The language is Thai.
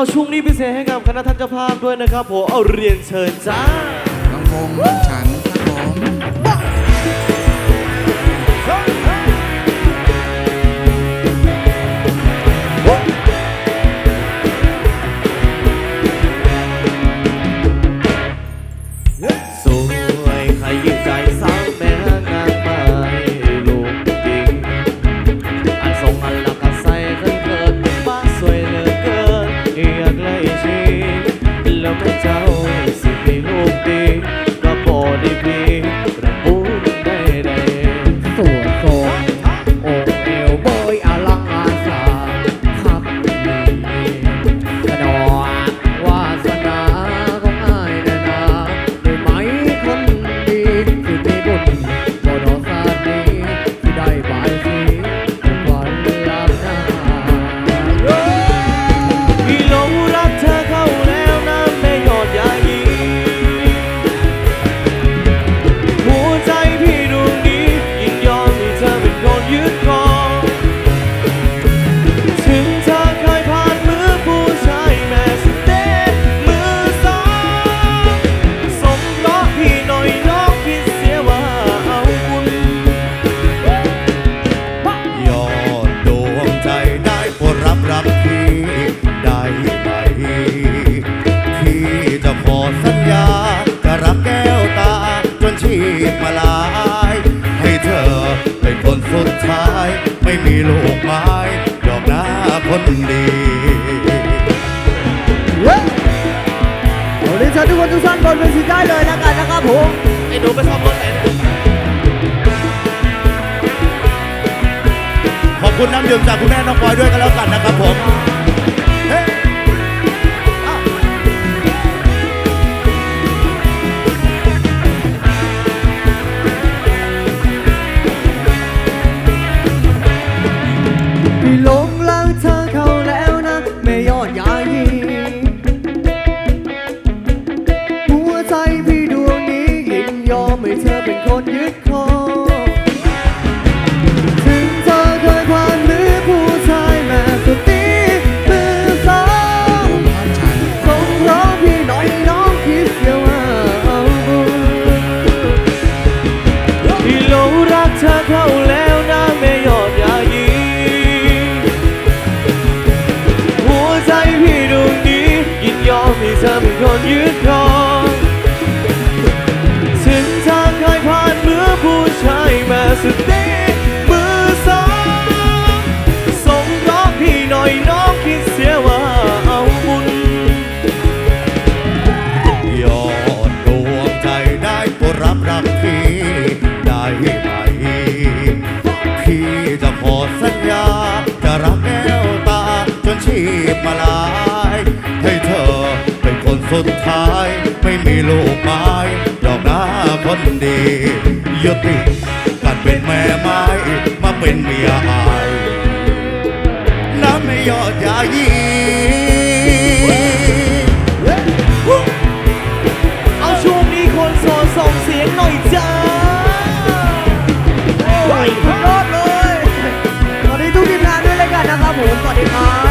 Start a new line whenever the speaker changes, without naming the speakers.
เอาช่วงนี้พิเศษให้กับคณะท่านเจ้าภาพด้วยนะครับผมเอาเรียนเชิญจ้า
ลำวงฉันครัม
สวยขยิบ คนดีเฮ้ยวันนี้ฉันทุกคนทุกท่านบนเวทีได้เลยนะกัน
นะครับผมไอ้ดูไปซ่อมรถเหนขอบคุณน้ำดื่มจากคุณแม่น้องปอยด้วยกัน
แล้วกันนะครับผม เธอเป็นคนยึด สุดเด็มือสองส่งรักพี่น่อยน้องคิดเสียว่าเอาบุญ
ยอดดวงใจได้ก็รับรักพี่ได้ไหมพี่จะขอสัญญาจะรักแก้วตาจนชีพมาลาย ให้เธอเป็นคนสุดท้ายไม่มีลูกไม้ดอกหน้าคนดี
ยุติ เป็นแม่
ไม้
มาเป็นเมียอา
ยน้ำม่ยอดยายีเอาช่วงนี้คนโสดส่งเสีย
งหน่อยจ้าไปรอดเลย ตอนนี้ทุกทีมงานด้ว
ยแล้วกันนะครับผมสวัสดีครับ